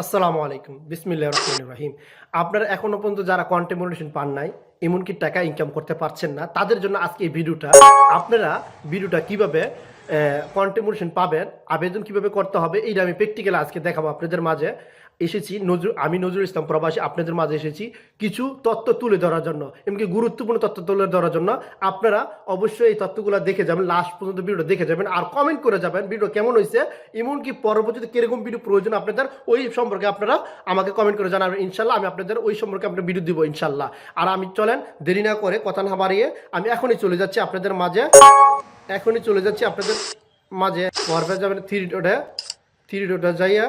আসসালামু আলাইকুম। বিসমিল্লা রহমান রাহিম। আপনারা এখনও পর্যন্ত যারা কন্টেমোনেশন পান নাই, এমনকি টাকা ইনকাম করতে পারছেন না, তাদের জন্য আজকে এই ভিডিওটা, আপনারা ভিডিওটা কীভাবে কন্টেমোনেশন পাবেন, আবেদন কীভাবে করতে হবে, এইটা আমি প্র্যাকটিক্যাল আজকে দেখাবো আপনাদের মাঝে। এসেছি নজরুল আমি নজরুল ইসলাম প্রবাসী, আপনাদের মাঝে এসেছি কিছু তত্ত্ব তুলে ধরার জন্য। এমনকি গুরুত্বপূর্ণ তত্ত্ব তুলে ধরার জন্য আপনারা অবশ্যই এই তত্ত্বগুলো দেখে যাবেন লাস্ট পর্যন্ত ভিডিওটা দেখে যাবেন, আর কমেন্ট করে যাবেন ভিডিও কেমন হয়েছে, এমনকি পরবর্তীতে কীরকম ভিডিও প্রয়োজন আপনাদের, ওই সম্পর্কে আপনারা আমাকে কমেন্ট করে জানাবেন। ইনশাল্লাহ আমি আপনাদের ওই সম্পর্কে আপনার ভিডিও দিব, ইনশাল্লাহ। আর আমি চলেন, দেরি না করে কথা না বাড়িয়ে আমি এখনই চলে যাচ্ছি আপনাদের মাঝে। এখনই চলে যাচ্ছি আপনাদের মাঝে। পরবে যাবেন থ্রি ডোটে থ্রি ডোটে যাইয়া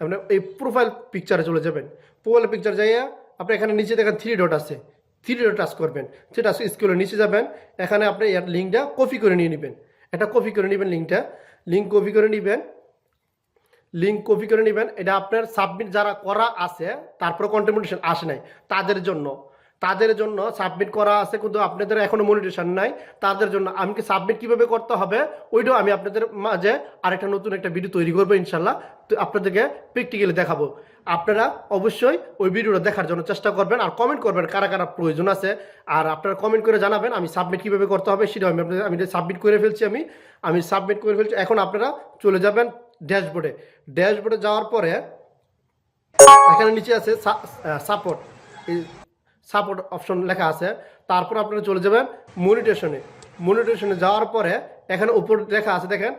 আপনি এই প্রোফাইল পিকচারে চলে যাবেন। প্রোফাইল পিকচার যাইয়া আপনি এখানে নিচে দেখেন থ্রি ডট আছে। থ্রি ডট টাচ করবেন। থ্রি টাচ স্কুলে নিচে যাবেন। এখানে আপনি এর লিঙ্কটা কপি করে নিয়ে নেবেন। এটা কপি করে নেবেন লিঙ্কটা লিঙ্ক কপি করে নেবেন। লিঙ্ক কপি করে নেবেন। এটা আপনার সাবমিট যারা করা আছে, তারপরে কন্ট্রিবিউশন আসে নাই, তাদের জন্য। তাদের জন্য সাবমিট করা আছে, কিন্তু আপনাদের এখনও মনিটেশন নাই। তাদের জন্য আমি কি সাবমিট কীভাবে করতে হবে, ওইটাও আমি আপনাদের মাঝে আরেকটা নতুন একটা ভিডিও তৈরি করব ইনশাল্লাহ তো আপনাদেরকে প্র্যাকটিক্যালি দেখাবো। আপনারা অবশ্যই ওই ভিডিওটা দেখার জন্য চেষ্টা করবেন আর কমেন্ট করবেন কারা কারা প্রয়োজন আছে। আর আপনারা কমেন্ট করে জানাবেন আমি সাবমিট কীভাবে করতে হবে সেটা আমি আপনাদের আমি সাবমিট করে ফেলছি আমি। আমি সাবমিট করে ফেলছি। এখন আপনারা চলে যাবেন ড্যাশবোর্ডে ড্যাশবোর্ডে যাওয়ার পরে এখানে নিচে আছে সাপোর্ট সাপোর্ট অপশন লেখা আছে। তারপর আপনারা চলে যাবেন মনিটেশনে মনিটেশনে যাওয়ার পরে এখানে উপর লেখা আছে, দেখেন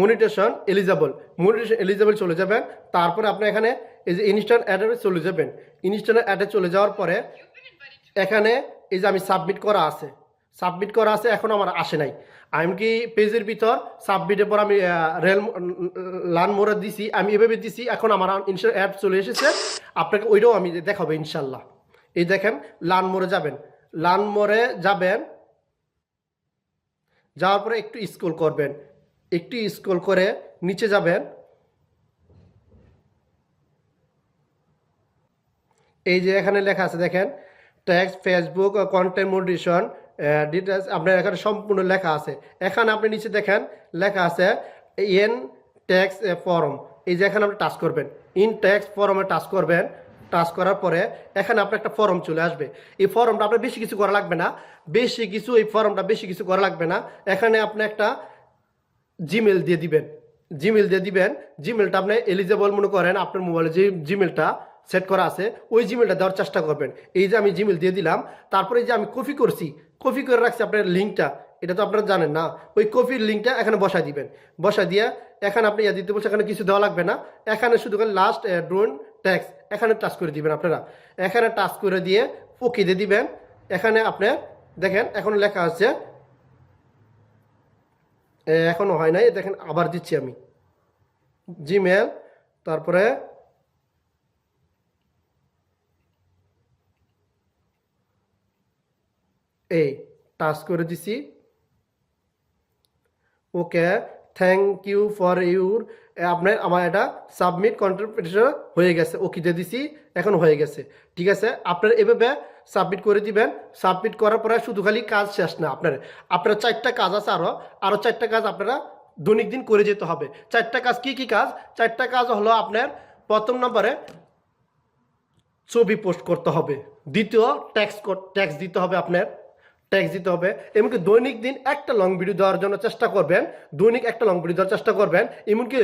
মনিটেশন এলিজেবল মনিটেশন এলিজেবল চলে যাবেন। তারপরে আপনি এখানে এই যে ইনস্ট্যান্ট অ্যাডে চলে যাবেন। ইনস্ট্যান্ট অ্যাডে চলে যাওয়ার পরে এখানে এই যে আমি সাবমিট করা আছে। সাবমিট করা আছে, এখন আমার আসে নাই। আমি কি পেজের ভিতর সাবমিটের পর আমি রেল লান মোড়ে দিছি, আমি এভাবে দিছি, এখন আমার ইনস্ট্যান্ট অ্যাপ চলে এসেছে। আপনাকে ওইটাও আমি দেখাবো ইনশাল্লাহ। এই দেখেন, লান মোড়ে যাবেন। লান মোড়ে যাবেন, যাওয়ার পরে একটু স্ক্রল করবেন। একটু স্ক্রল করে নিচে যাবেন। এই যে এখানে লেখা আছে, দেখেন tax Facebook content meditation details আপনার এখানে সম্পূর্ণ লেখা আছে। এখানে আপনি নিচে দেখেন, লেখা আছে এন ট্যাক্স ফর্ম এই যে এখানে আপনি টাচ করবেন। ইন ট্যাক্স ফর্মে টাচ করবেন। টাচ করার পরে এখানে আপনার একটা ফর্ম চলে আসবে। এই ফর্মটা আপনার বেশি কিছু করা লাগবে না। বেশি কিছু এই ফর্মটা বেশি কিছু করা লাগবে না। এখানে আপনি একটা জিমেল দিয়ে দিবেন। জিমেল দিয়ে দিবেন। জিমেলটা আপনি এলিজেবল মনে করেন, আপনার মোবাইলে যে জিমেলটা সেট করা আছে, ওই জিমেলটা দেওয়ার চেষ্টা করবেন। এই যে আমি জিমেল দিয়ে দিলাম, তারপরে যে আমি কপি করছি কপি করে রাখছি আপনার লিঙ্কটা এটা তো আপনারা জানেন না, ওই কপির লিঙ্কটা এখানে বসাই দিবেন। বসাই দিয়ে এখানে আপনি ইয়া দিতে বলছে, এখানে কিছু দেওয়া লাগবে না। এখানে শুধু লাস্ট ড্রোন ট্যাক্স এখানে টাচ করে দিবেন আপনারা। এখানে টাচ করে দিয়ে ওকে দিয়ে দিবেন। এখানে আপনি দেখেন এখন লেখা আছে এ, এখনও হয় নাই দেখেন আবার দিচ্ছি আমি। জিমেল তারপরে এই টাচ করে দিছি। Okay thank you for your আপনার, আমার এটা সাবমিট কন্ট্রিবিউশন হয়ে গেছে। ওকে, দিয়ে দিছি, এখন হয়ে গেছে। ঠিক আছে? আপনার এভাবে সাবমিট করে দিবেন। সাবমিট করার পরে শুধু খালি কাজ শেষ না আপনার। আপনার চারটা কাজ আছে আরও আরও চারটা কাজ আপনারা দৈনিক দিন করে যেতে হবে। চারটা কাজ কি কি কাজ? চারটা কাজ হলো আপনার প্রথম নম্বরে ছবি পোস্ট করতে হবে। দ্বিতীয়, ট্যাক্স ট্যাক্স দিতে হবে আপনার। ট্যাক্স দিতে হবে, এমনকি দৈনিক দিন একটা লং ভিডিও দেওয়ার জন্য চেষ্টা করবেন, দৈনিক একটা লং ভিডিও দেওয়ার চেষ্টা করবেন, এমনকি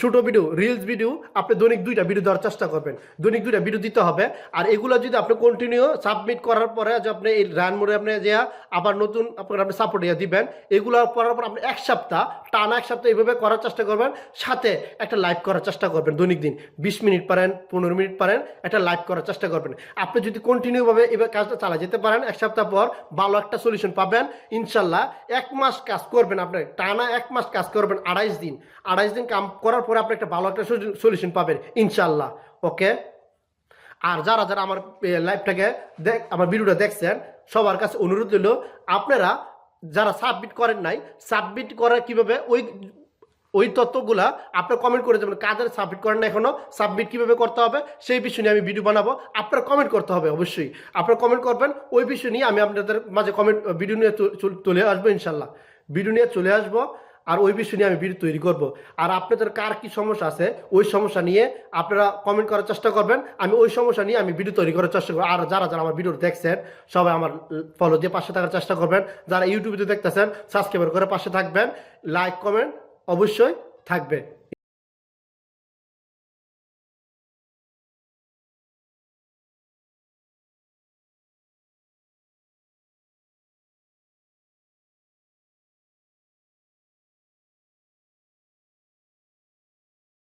ছোটো ভিডিও রিলস ভিডিও আপনি দৈনিক দুইটা ভিডিও দেওয়ার চেষ্টা করবেন। দৈনিক দুইটা ভিডিও দিতে হবে। আর এগুলো যদি আপনি কন্টিনিউ সাবমিট করার পরে যে আপনি এই রান মোড়ে আপনি যে আবার নতুন আপনার আপনি সাপোর্ট ইয়ে দিবেন, এগুলো করার পর আপনি এক সপ্তাহ, টানা এক সপ্তাহ এইভাবে করার চেষ্টা করবেন। সাথে একটা লাইভ করার চেষ্টা করবেন দৈনিক দিন। বিশ মিনিট পারেন, পনেরো মিনিট পারেন, একটা লাইভ করার চেষ্টা করবেন। আপনি যদি কন্টিনিউভাবে এবার কাজটা চালা যেতে পারেন, এক সপ্তাহ পর ভালো একটা সলিউশন পাবেন। ইনশাল্লাহ এক মাস কাজ করবেন আপনি, টানা এক মাস কাজ করবেন আড়াইশ দিন। আড়াইশ দিন কাম করার পরে আপনি একটা ভালো একটা সলিউশন পাবেন ইনশাল্লাহ ওকে? আর যারা যারা আমার লাইভটাকে দেখ, আমার ভিডিওটা দেখছেন, সবার কাছে অনুরোধ হইল আপনারা যারা সাবমিট করেন নাই, সাবমিট করার কীভাবে ওই ওই তথ্যগুলা আপনারা কমেন্ট করে যাবেন কাদের সাবমিট করেন না এখনও সাবমিট কীভাবে করতে হবে, সেই বিষয় নিয়ে আমি ভিডিও বানাবো, আপনারা কমেন্ট করতে হবে অবশ্যই। আপনারা কমেন্ট করবেন, ওই বিষয় নিয়ে আমি আপনাদের মাঝে কমেন্ট ভিডিও নিয়ে চলে আসব ইনশাল্লাহ ভিডিও নিয়ে চলে আসব আর ওই বিষয় নিয়ে আমি ভিডিও তৈরি করব। আর আপনাদের কার কি সমস্যা আছে, ওই সমস্যা নিয়ে আপনারা কমেন্ট করার চেষ্টা করবেন। আমি ওই সমস্যা নিয়ে আমি ভিডিও তৈরি করার চেষ্টা করব। আর যারা যারা আমার ভিডিও দেখছেন, সবাই আমার ফলো দিয়ে পাশে থাকার চেষ্টা করবেন। যারা ইউটিউবে দেখতেছেন সাবস্ক্রাইবার করে পাশে থাকবেন। লাইক কমেন্ট অবশ্যই থাকবে।